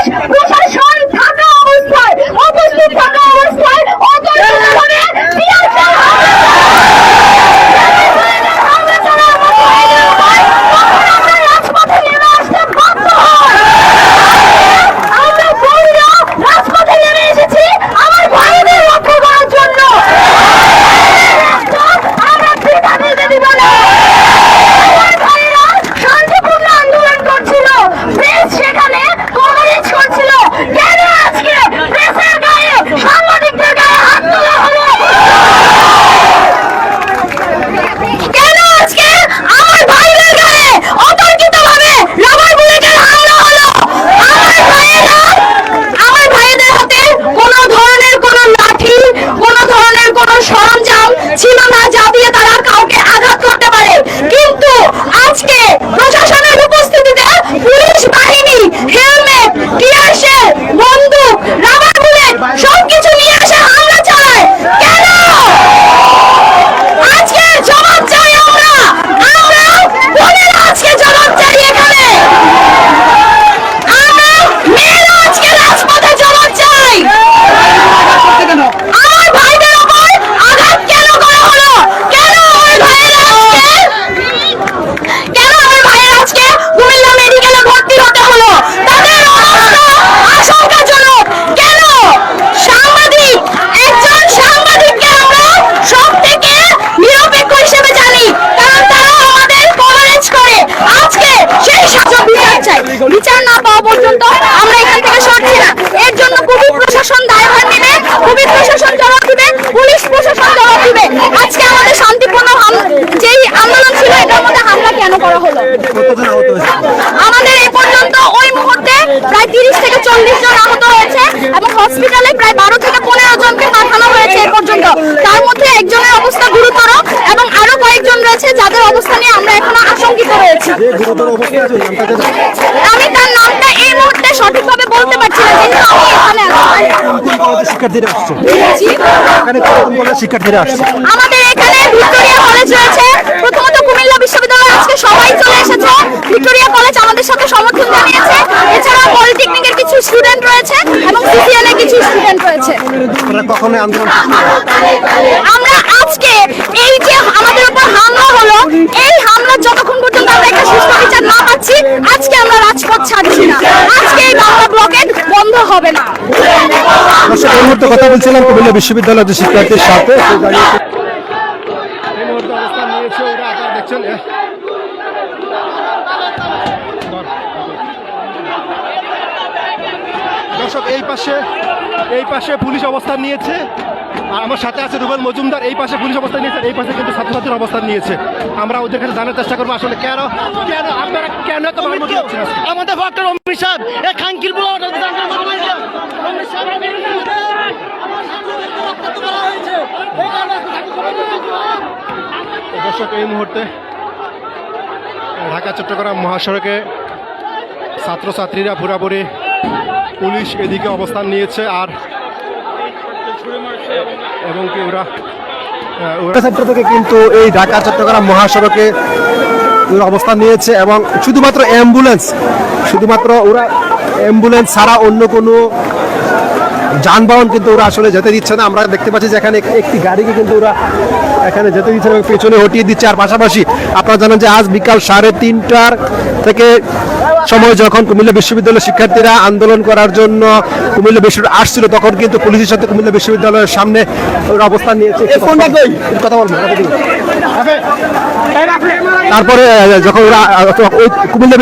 Police প্রশাসন থাকা অবস্থায় উপস্থিত থাকা অবস্থায় অতর্কিতভাবে পিয়ার চালা হামলা চালা আমার ভাইদের উপর, তখন আমরা রাজপথে নেমে আসতে বাধ্য হই। আমরা বউরা রাজপথে নেমে এসেছি আমার ভাইদের রক্ষা করার জন্য আমরা পিতা দিতে দিব না আমার ভাইরা শান্তিপূর্ণ আন্দোলন করছিল প্রেস সেখানে কভারেজ করছিল কেন আজকে প্রেসের গায়ে সাংবাদিকদের গায়ে হাত তোলা হলো কেন আজকে আমার ভাইদের গায়ে অতর্কিতভাবে রাবার বুলেটের হামলা হলো আমার ভাইয়েরা আমার ভাইদের হাতে কোনো ধরনের কোনো লাঠি কোনো ধরনের কোনো সরঞ্জাম ছিল না যা দিয়ে তারা কাউকে আঘাত করতে পারে কিন্তু আজকে প্রশাসনের উপস্থিতিতে পুলিশ বাহিনী হেলমেট টিয়ার শেল বন্দুক রাবার বুলেট সবকিছু নিয়ে এসে হামলা চালায় কেন আজকে জবাব চাই আমরা আমরা বোনেরা আজকে জবাব চাই এখানে আমরা মেয়েরা আজকে রাজপথে জবাব চাই আমার ভাইদের উপর আঘাত কেন করা হলো কেন আমার ভাইয়েরা আজকে কেন আমার ভাইয়ের আজকে কুমিল্লা মেডিকেলে ভর্তি হতে হলো তাদের অবস্থা আশঙ্কাজনক কেন সাংবাদিক একজন সাংবাদিককে আমরা সব থেকে নিরপেক্ষ হিসেবে জানি কারণ তারা আমাদের কভারেজ করে আজকে সেই শাসক বিচার চাই বিচার না পাওয়া আমাদের শান্তিপূর্ণ যেই এই পর্যন্ত ওই মুহূর্তে প্রায় তিরিশ থেকে চল্লিশ জন আহত হয়েছে এবং হসপিটালে প্রায় বারো থেকে পনেরো জনকে পাঠানো হয়েছে এ পর্যন্ত। তার মধ্যে একজনের অবস্থা গুরুতর এবং আরও কয়েকজন রয়েছে যাদের অবস্থা নিয়ে আমরা এখনও আশঙ্কিত রয়েছি? আমি তার নামটা এই মুহূর্তে সঠিকভাবে বলতে পারছি না যেহেতু আমি এখানে আছি কোন কোন কলেজের শিক্ষার্থীরা আসছে। এখানে কোন কোন শিক্ষার্থীরা আসছে? আমাদের এখানে ভিক্টোরিয়া কলেজ রয়েছে। প্রথমত কুমিল্লা বিশ্ববিদ্যালয় আজকে সবাই চলে এসেছে। ভিক্টোরিয়া কলেজ আমাদের সাথে সমর্থন জানিয়েছে। এছাড়া পলিটেকনিকের কিছু স্টুডেন্ট রয়েছে এবং সিসিএল এর কিছু স্টুডেন্ট রয়েছে। কখনো আন্দোলন আমরা আজকে এই যে আমাদের উপর হামলা হলো এই হামলা যতক্ষণ পর্যন্ত আমরা একটা সুস্থ বিচার না পাচ্ছি আজকে আমরা রাজপথ ছাড়ছি না। আজকে এই বাংলা ব্লকেট বন্ধ হবে না। দর্শক এই মুহূর্তে কথা বলছিলাম কুমিল্লা বিশ্ববিদ্যালয়ের যে শিক্ষার্থীর সাথে। এই মুহূর্তে অবস্থান নিয়েছে ওরা দেখছেন দর্শক এই পাশে এই পাশে পুলিশ অবস্থান নিয়েছে। আর আমার সাথে আছে রুবেল মজুমদার এই পাশে পুলিশ অবস্থান নিয়েছে এই পাশে কিন্তু ছাত্রছাত্রীর অবস্থান নিয়েছে। আমরা ওদের কাছে জানার চেষ্টা করব আসলে কেন কেন আপনারা কেন? আমাদের ভক্তের অমিত শাহ এই খানকির দর্শক, এই মুহূর্তে ঢাকা, চট্টগ্রাম মহাসড়কে ছাত্রছাত্রীরা পুরাপুরি পুলিশ এদিকে অবস্থান নিয়েছে আর এবং কি ওরা ছাত্র থেকে কিন্তু এই ঢাকা, চট্টগ্রাম মহাসড়কে অবস্থান নিয়েছে এবং শুধুমাত্র অ্যাম্বুলেন্স, শুধুমাত্র ওরা অ্যাম্বুলেন্স ছাড়া অন্য কোনো যানবাহন কিন্তু ওরা আসলে যেতে দিচ্ছে না। আমরা দেখতে পাচ্ছি যে এখানে একটি গাড়িকে কিন্তু ওরা এখানে যেতে দিচ্ছে এবং পেছনে হটিয়ে দিচ্ছে। আর পাশাপাশি আপনারা জানেন যে আজ বিকাল সাড়ে তিনটার থেকে সময় যখন কুমিল্লা বিশ্ববিদ্যালয়ের শিক্ষার্থীরা আন্দোলন করার জন্য কুমিল্লা বিশ্ববিদ্যালয় আসছিল তখন কিন্তু পুলিশের সাথে কুমিল্লা বিশ্ববিদ্যালয়ের সামনে ওরা অবস্থান নিয়েছে। কথা বলব। তারপরে যখন ওরা কুমিল্লা